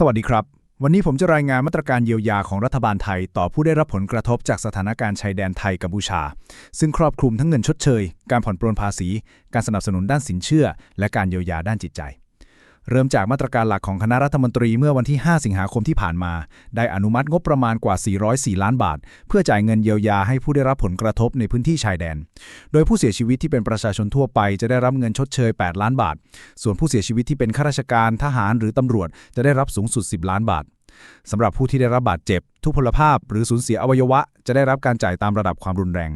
สวัสดีครับ วันนี้ผมจะรายงานมาตรการเยียวยาของรัฐบาลไทย ต่อผู้ได้รับผลกระทบจากสถานการณ์ชายแดนไทยกัมพูชา ซึ่งครอบคลุมทั้งเงินชดเชย การผ่อนปรนภาษี การสนับสนุนด้านสินเชื่อ และการเยียวยาด้านจิตใจ เริ่มจากมาตรการหลักของคณะรัฐมนตรีเมื่อวันที่ 5 สิงหาคมที่ผ่านมา ได้อนุมัติงบประมาณกว่า 404 ล้านบาท เพื่อจ่ายเงินเยียวยาให้ผู้ได้รับผลกระทบในพื้นที่ชายแดน โดยผู้เสียชีวิตที่เป็นประชาชนทั่วไปจะได้รับเงินชดเชย 8 ล้านบาท ส่วนผู้เสียชีวิตที่เป็นข้าราชการทหารหรือตำรวจจะได้รับสูงสุด 10 ล้านบาทสำหรับผู้ที่ได้รับบาดเจ็บ ทุพพลภาพ หรือสูญเสียอวัยวะ จะได้รับการจ่ายตามระดับความรุนแรง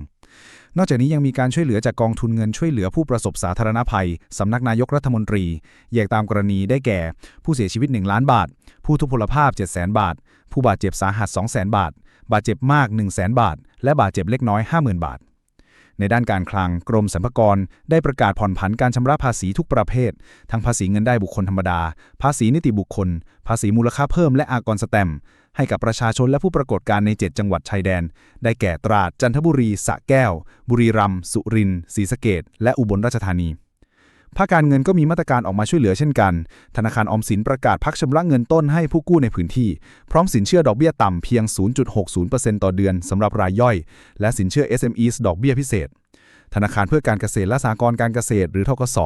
นอกจากนี้ยังมีการช่วยเหลือจากกองทุนเงินช่วยเหลือผู้ประสบสาธารณภัย สำนักนายกรัฐมนตรี แยกตามกรณีได้แก่ ผู้เสียชีวิต 1 ล้านบาท ผู้ทุพพลภาพ 7 0 0 0 0นบาท ผู้บาดเจ็บสาหัส 2 0 0 0 0 0 บาท บาดเจ็บมาก 1 0 0 0 0 0 บาท และบาดเจ็บเล็กน้อย 50,000 บาท ในด้านการคลัง กรมสรรพากร ได้ประกาศผ่อนผันการชำระภาษีทุกประเภท ทั้งภาษีเงินได้บุคคลธรรมดา ภาษีนิติบุคคล ภาษีมูลค่าเพิ่มและอากรสแตมให้กับประชาชนและผู้ประกฏการใน 7 จังหวัดชายแดน ได้แก่ตราด จันทบุรี สระแก้ว บุรีรัมย์ สุรินทร์ ศรีสะเกดและอุบลราชธานี ภาคการเงินก็มีมาตรการออกมาช่วยเหลือเช่นกัน ธนาคารออมสินประกาศพักชำระเงินต้นให้ผู้กู้ในพื้นที่ พร้อมสินเชื่อดอกเบี้ยต่ำเพียง 0.60%ต่อเดือนสำหรับรายย่อย และสินเชื่อ SMEs ดอกเบี้ยพิเศษ ธนาคารเพื่อการเกษตรและสหกรณ์การเกษตร หรือทกส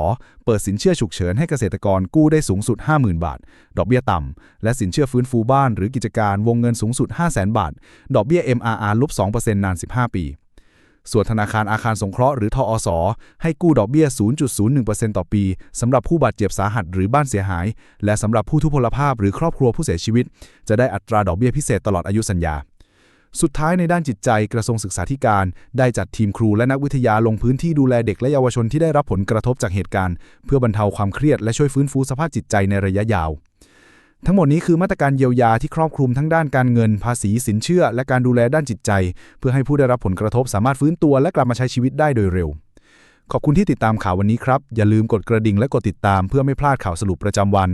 เปิดสินเชื่อฉุกเฉินให้เกษตรกรกู้ได้สูงสุด 50,000 บาท ดอกเบี้ยต่ำและสินเชื่อฟื้นฟูบ้าน หรือกิจการวงเงินสูงสุด 500,000 บาท ดอกเบี้ย MRR ลบ2%นาน 15 ปี ส่วนธนาคารอาคารสงเคราะห์หรือทอสให้กู้ดอกเบี้ย 0.01%ต่อปีสำหรับผู้บาดเจ็บสาหัสหรือบ้านเสียหาย และสำหรับผู้ทุพพลภาพหรือครอบครัวผู้เสียชีวิต จะได้อัตราดอกเบี้ยพิเศษตลอดอายุสัญญาสุดท้ายในด้านจิตใจกระทรวงศึกษาธิการ ได้จัดทีมครูและนักวิทยาลงพื้นที่ดูแลเด็กและเยาวชนที่ได้รับผลกระทบจากเหตุการณ์ เพื่อบรรเทาความเครียดและช่วยฟื้นฟูสภาพจิตใจในระยะยาว ทั้งหมดนี้คือมาตรการเยียวยาที่ครอบคลุมทั้งด้านการเงิน ภาษีสินเชื่อ และการดูแลด้านจิตใจ เพื่อให้ผู้ได้รับผลกระทบสามารถฟื้นตัวและกลับมาใช้ชีวิตได้โดยเร็ว ขอบคุณที่ติดตามข่าววันนี้ครับ อย่าลืมกดกระดิ่งและกดติดตามเพื่อไม่พลาดข่าวสรุปประจำวัน